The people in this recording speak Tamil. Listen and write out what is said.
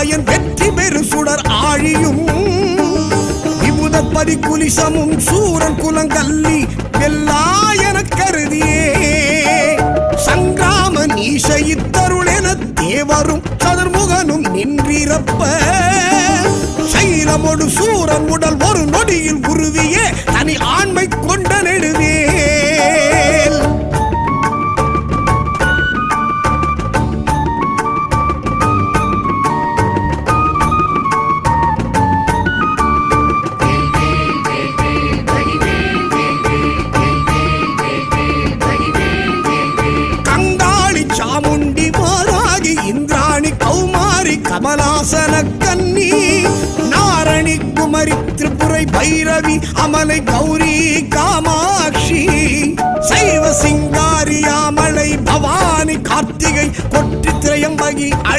மாயன் வெற்றி பெரு சுடர் ஆழியும். விபுதப்பதி குலிசமும் சூரன் குலங்கல்லி வெல்லாயன கருதியே. சங்கிராமன் நீச இத்தருள் என தேவரும் சதுர்முகனும் நின்றிருப்ப. சைலமொடு சூரன் உடல் ஒரு நொடியில் உருவியே. தனி ஆண்மை கொண்ட நெடுவே கௌமாரி கமலாசன கன்னி நாரணி குமரி திரிபுரை பைரவி அமலை கௌரி காமாட்சி சைவ சிங்காரி அமலை பவானி கார்த்திகை கொற்றி திரையம்பகி அழி